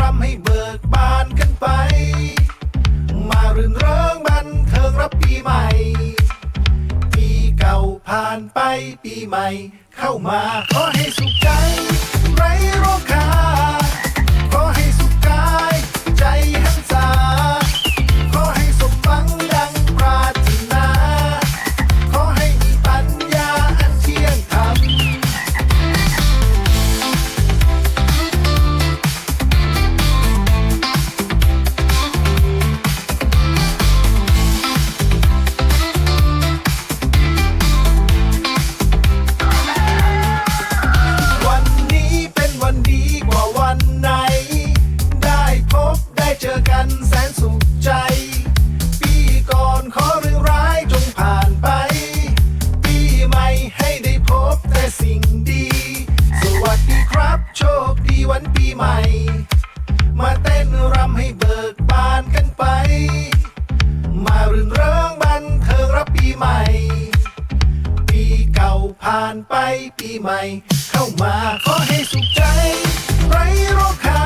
รำให้เบิกบานกันไป มาเรื่นเริงบันเทิงรับปีใหม่ ปีเก่าผ่านไปปีใหม่ เข้ามาขอให้สุขใจ วันปีใหม่ มาเต้นรำให้เบิกบานกันไป มารื่นเริงบันเทิงรับปีใหม่ ปีเก่าผ่านไปปีใหม่ เข้ามาขอให้สุขใจ ไรโรคคา